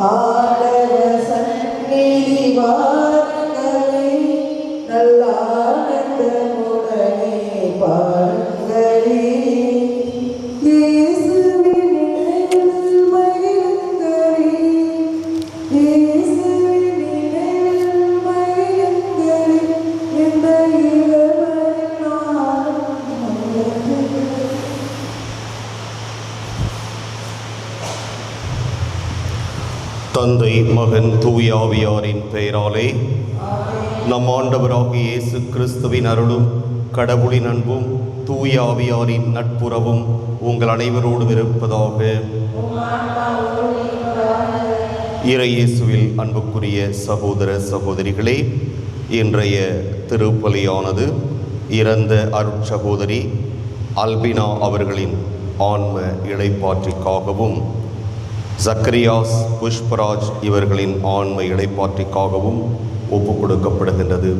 ஆண்டவர் ஆவியாரின் பெயராலே நம் ஆண்டவராகிய இயேசு கிறிஸ்துவின் அருளும் கடவுளின் அன்பும் தூயாவியாரின் நட்புறவும் உங்கள் அனைவரோடும் இருப்பதாக இறையேசுவில் அன்புக்குரிய சகோதர சகோதரிகளே இன்றைய திருப்பலியானது இறந்த அருட்சகோதரி அல்பினா அவர்களின் ஆன்ம இழைப்பாற்றிற்காகவும் ஜக்கரியாஸ் புஷ்பராஜ் இவர்களின் ஆண்மை இளைப்பாற்றிக்காகவும் ஒப்புக் கொடுக்கப்படுகின்றது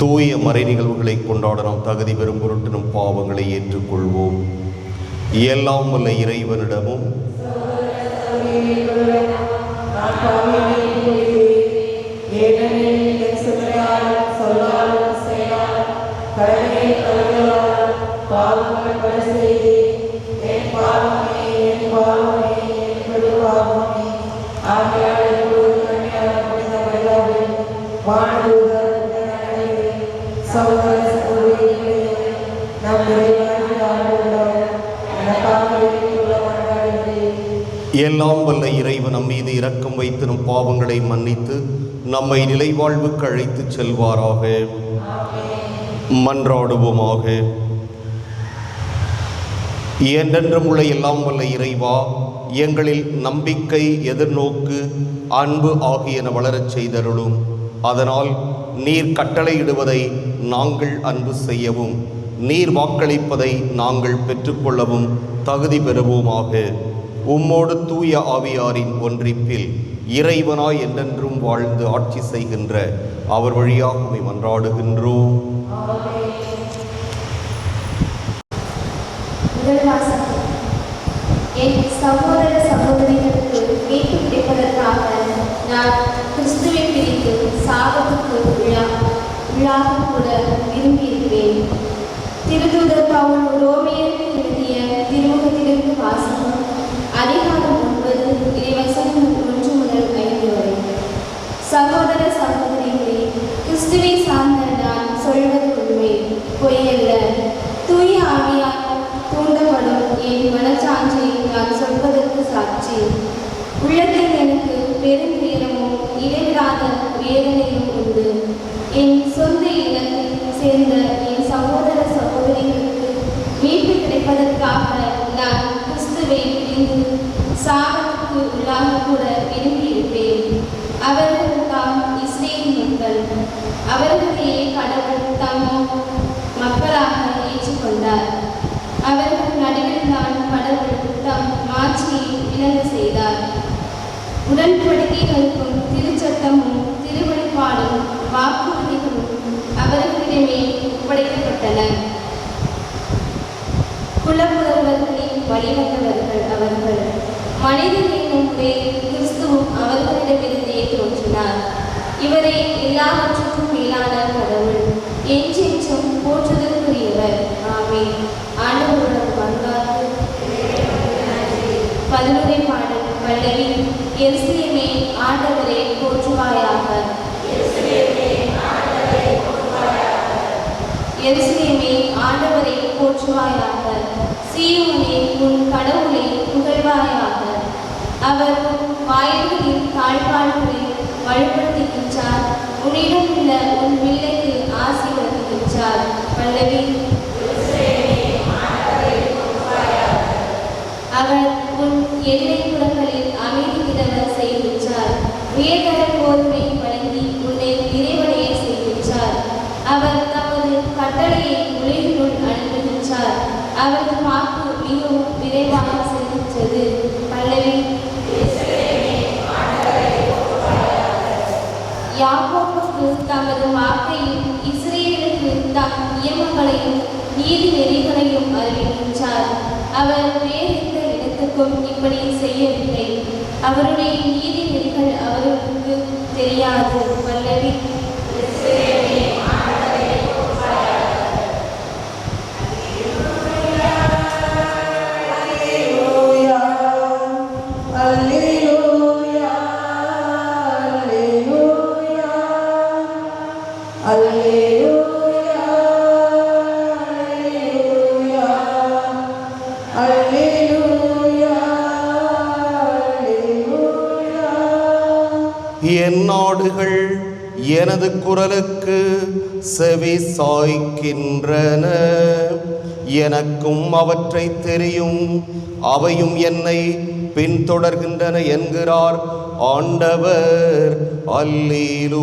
தூய மறை நிகழ்வுகளை கொண்டாட நாம் தகுதி பெறும் பொருட்டு நம் பாவங்களை ஏற்றுக்கொள்வோம். எல்லாம் உள்ள இறைவனிடமும் பாவங்களை செய்து என் பாவமே என் பாவமே. சகோதர சகோதரிகளே எல்லாம் வல்ல இறைவன் நம் மீது இரக்கம் வைத்து நம் பாவங்களை மன்னித்து நம்மை நிலைவாழ்வுக்கு அழைத்து செல்வாராக. மன்றாடுவோமாக. என்றென்றும் உள்ள எல்லாம் வல்ல இறைவா எங்களில் நம்பிக்கை எதிர்நோக்கு அன்பு ஆகியன வளரச் செய்தருளும். அதனால் நீர் கட்டளையிடுவதை நாங்கள் அன்பு செய்யவும் நீர் வாக்களிப்பதை நாங்கள் பெற்றுக்கொள்ளவும் தகுதி பெறுவோமாக. உம்மோடு தூய ஆவியாரின் ஒன்றிப்பில் இறைவனாய் என்றென்றும் வாழ்ந்து ஆட்சி செய்கின்ற அவர் வழியாக உம்மை மன்றாடுகின்றோம். என் சகோதர சகோதரிகள் மீட்பு கிடைப்பதற்காக நான் கிறிஸ்துவை பிடித்து சாகவுக்கு விழா விழாக கூட விரும்பியிருப்பேன் திருதூதர் பவுல் ரோமியன் எழுதிய திருமுகத்திலிருந்து வாசகம் அதிகாரம் ஒன்பது இறைவசனம் ஒன்று முதல் ஐந்து வரை. சகோதர சகோதரிகளே கிறிஸ்துவை சார்ந்த நான் சொல்வது உண்மை பொய்யல்ல. தூய ஆவியால் தூண்டப்படும் என் மனச்சான்றை நான் சொல்வதற்கு சாட்சி. உள்ளத்தில் எனக்கு பெரும் வீரமும் இடைவிடாத வேதனையும் உண்டு. என் சொந்த இனத்தில் சேர்ந்த என் சகோதர சகோதரிகளுக்கு மீட்பு கிடைப்பதற்காக நான் கிறிஸ்துவை பிரிந்து சாகத்துக்கு உள்ளாக கூட விரும்பியிருப்பேன். அவர்கள் தாம் இஸ்ரேல் மக்கள் அவர்களையே கடவுள் தம் மக்களாக ஏற்றுக்கொண்டார். அவர்கள் நடுவில் தான் கடவுள் தம் மாட்சியை விளங்க செய்தார். உடன்படிக்கைகளுக்கும் திருச்சட்டமும் அவர்களிடமே ஒப்படைக்கப்பட்டன. குலப்புதல்வர்களின் வழிவந்தவர்கள் அவர்கள். மனிதன் என்னும் பேர் கிறிஸ்துவும் அவர்களிடமிருந்தே தோன்றினார். இவரை எல்லாவற்றுக்கும் மேலான கடவுள். என்றென்றும் போற்றுதற்குரியவர் ஆமே ஆண்டவரோட வந்தார்கள் பதிலுரை பாடல் பல்லவி எருசலேமே ஆண்டவரே போற்றுவாயாக. எருசலேமே ஆண்டவரை போற்றுவாயாக. சீயோனே உன் கடவுளை புகழ்வாயாக. அவர் வாயில்களின் தாழ்பாடுகளில் வலுப்படுத்துகின்றார். உன்னிடம் உள்ள உன் பிள்ளைக்கு ஆசி வழங்குகின்றார் பல்லவி அவர் உன் எல்லைப்புறங்களில் அமைதி விடவ செய்கின்றார். உயர்தர தம் நியமங்களையும் நீதி நெறிகளையும் அறிவிக்கின்றார் அவர் வேறெந்த இடத்துக்கும் இப்படி செய்யவில்லை. அவருடைய நீதி நெறிகள் அவருக்கு தெரியாது வல்லவி என் நாடுகள் எனது குரலுக்கு செவி சாய்க்கின்றன. எனக்கும் அவற்றை தெரியும் அவையும் என்னை பின்தொடர்கின்றன என்கிறார் ஆண்டவர். அல்லீலூயா.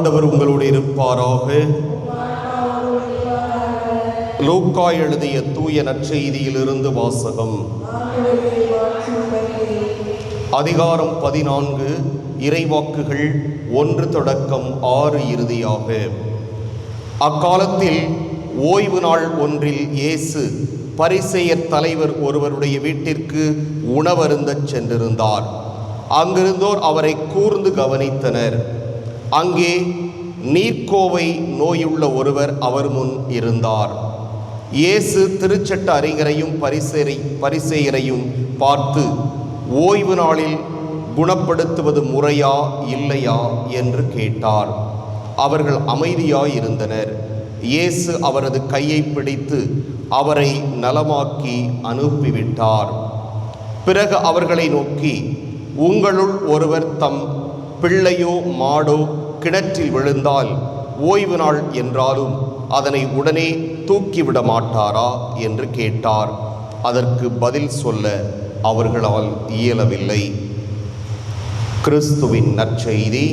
ஆண்டவர் உங்களோடு இருப்பாராக. லூக்கா எழுதிய தூய நற்செய்தியிலிருந்து வாசகம். அதிகாரம் பதினான்கு இறைவாக்குகள் ஒன்று தொடக்கம் ஆறு இறுதியாக. அக்காலத்தில் ஓய்வு நாள் ஒன்றில் இயேசு பரிசெயர் தலைவர் ஒருவருடைய வீட்டிற்கு உணவருந்தச் சென்றிருந்தார். அங்கிருந்தோர் அவரை கூர்ந்து கவனித்தனர். அங்கே நீர்க்கோவை நோயுள்ள ஒருவர் அவர் முன் இருந்தார். இயேசு திருச்சட்ட அறிஞரையும் பரிசேரை பரிசேயரையும் பார்த்து ஓய்வு நாளில் குணப்படுத்துவது முறையா இல்லையா? என்று கேட்டார். அவர்கள் அமைதியாயிருந்தனர். இயேசு அவரது கையை பிடித்து அவரை நலமாக்கி அனுப்பிவிட்டார். பிறகு அவர்களை நோக்கி உங்களுள் ஒருவர் தம் பிள்ளையோ மாடோ கிணற்றில் விழுந்தால் ஓய்வு நாள் என்றாலும் அதனை உடனே தூக்கிவிட மாட்டாரா என்று கேட்டார். அதற்கு பதில் சொல்ல அவர்களால் இயலவில்லை. கிறிஸ்துவின் நற்செய்தி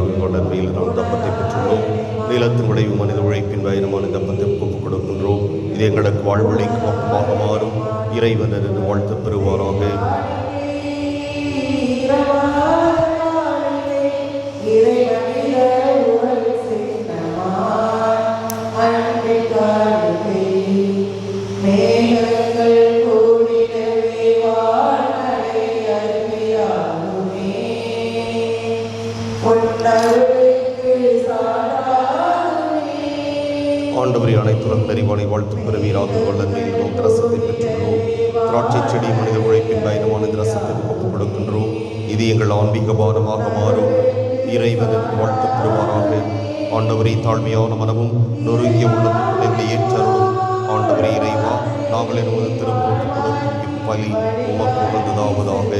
வாழ்த்து பெறுவீராக கொண்ட நன்மையில் நாம் தப்பத்தை பெற்றுள்ளோம். நீளத்தின் மனித உழைப்பின் பயணமான தப்பத்தை ஒப்புக் கொடுக்கின்றோம் இது எங்களுக்கு வாழ்வழிக்கு மாறும். இறைவனது வாழ்த்து பெறுவாராக. உங்களை வாழ்த்து பெறுவீராக கொண்ட நன்மையில் நாம் பெற்றுள்ளோம் திராட்சை செடி மனித உழைப்பின் பயணமான திரசத்திற்கு ஒப்புக் கொடுக்கின்றோம் இது எங்கள் ஆன்மீக பாரமாக மாறும். இறைவனுக்கு வாழ்த்து பெறுவாராக ஆண்டவரை தாழ்மையான மனமும் நொறுங்கிய உள்ளமும் எங்களை ஏற்றருளும். ஆண்டவரை இறைவா நாங்கள் என்பது திருமுகத்து கொடுக்கும் இப்பலி உமக்கு உகந்ததாவதாக.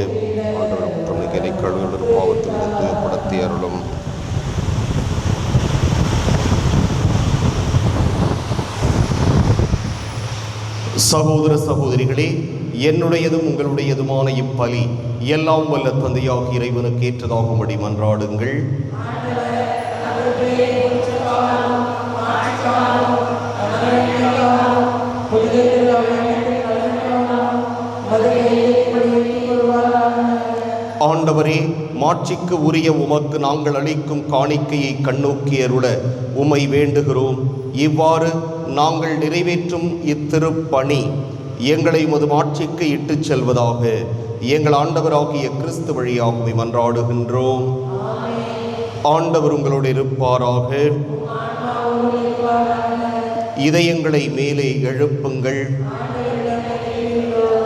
ஆண்டவர் மற்றும் நிகழை கழுவுள்ள பாவத்திலிருந்து படத்தை அருளும். சகோதர சகோதரிகளே என்னுடையதும் உங்களுடையதுமான இப்பலி எல்லாம் வல்ல தந்தையாக இறைவனுக்கு ஏற்றதாகும்படி மன்றாடுங்கள். ஆண்டவரே மாட்சிக்கு உரிய உமக்கு நாங்கள் அளிக்கும் காணிக்கையை கண்ணோக்கி அருள உமை வேண்டுகிறோம். இவ்வாறு நாங்கள் நிறைவேற்றும் இத்திருப்பணி எங்களை உமது மாட்சிக்கு இட்டுச் செல்வதாக எங்கள் ஆண்டவராகிய கிறிஸ்து வழியாகவே மன்றாடுகின்றோம். ஆண்டவர் உங்களோடு இருப்பாராக. இதயங்களை மேலே எழுப்புங்கள்.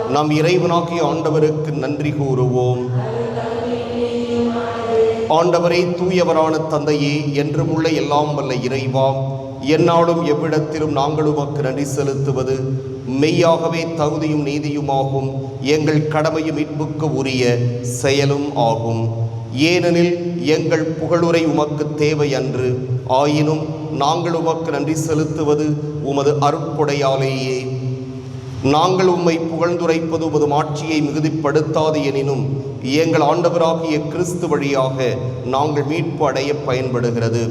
நாம் இறைவனாகிய ஆண்டவருக்கு நன்றி கூறுவோம். ஆண்டவரை தூயவரான தந்தையே என்றும் உள்ள எல்லாம் வல்ல இறைவா. எந்நாளும் எவ்விடத்திலும் நாங்கள் உமக்கு நன்றி செலுத்துவது. மெய்யாகவே தகுதியும் நீதியுமாகும். எங்கள் கடமையும் மீட்புக்கு உரிய செயலும் ஆகும். ஏனெனில் எங்கள் புகழுரை உமக்கு தேவை அன்று. ஆயினும் நாங்கள் உமக்கு நன்றி செலுத்துவது உமது அருட்கொடையாலேயே. நாங்கள் உம்மை புகழ்ந்துரைப்பது உமது மாட்சியை மிகுதிப்படுத்தாது எனினும் எங்கள் ஆண்டவராகிய கிறிஸ்து வழியாக நாங்கள் மீட்பு அடைய பயன்படுகிறது.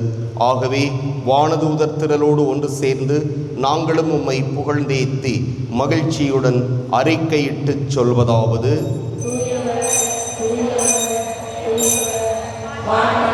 ஆகவே வானதூதர் திரளோடு ஒன்று சேர்ந்து நாங்களும் உம்மை புகழ்ந்தேத்தி மகிழ்ச்சியுடன் அறிக்கையிட்டுச் சொல்வதாவது. மது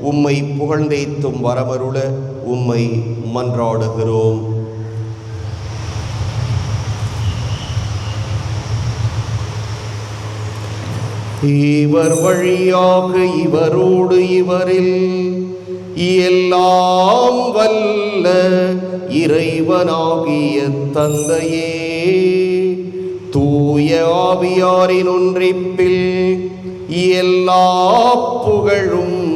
உம்மை புகழ்ந்தேத்தும் வரமருள உம்மை மன்றாடுகிறோம். இவர் வழியாக இவரோடு இவரில் எல்லாம் வல்ல இறைவனாகிய தந்தையே தூய ஆவியாரின் ஒன்றிப்பில் எல்லா புகழும்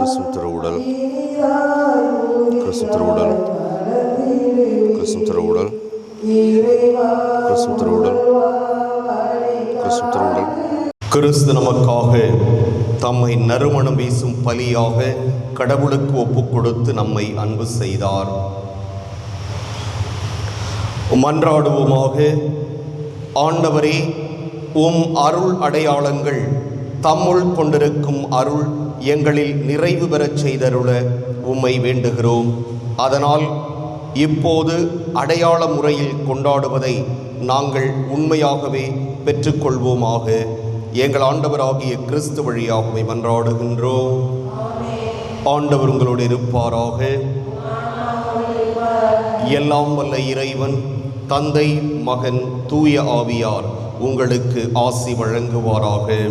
கிறிஸ்துவின் திருவுடல் கிறிஸ்துவின் திருவுடல் கிறிஸ்துவின் திருவுடல் கிறிஸ்துவின் திருவுடல் கிறிஸ்துவின் திருவுடல் கிறிஸ்து நமக்காக தம்மை நறுமணம் வீசும் பலியாக கடவுளுக்கு ஒப்புக் கொடுத்து நம்மை அன்பு செய்தார். மன்றாடுவோமாக ஆண்டவரே உம் அருள் அடையாளங்கள் தம்முள் கொண்டிருக்கும் அருள் எங்களில் நிறைவு பெறச் செய்தருள உம்மை வேண்டுகிறோம். அதனால் இப்போது அடையாள முறையில் கொண்டாடுவதை நாங்கள் உண்மையாகவே பெற்றுக்கொள்வோமாக. எங்கள் ஆண்டவராகிய கிறிஸ்து வழியாகவே மன்றாடுகின்றோம். ஆண்டவர் உங்களோடு இருப்பாராக. எல்லாம் வல்ல இறைவன் தந்தை மகன் தூய ஆவியார் உங்களுக்கு ஆசி வழங்குவாராக.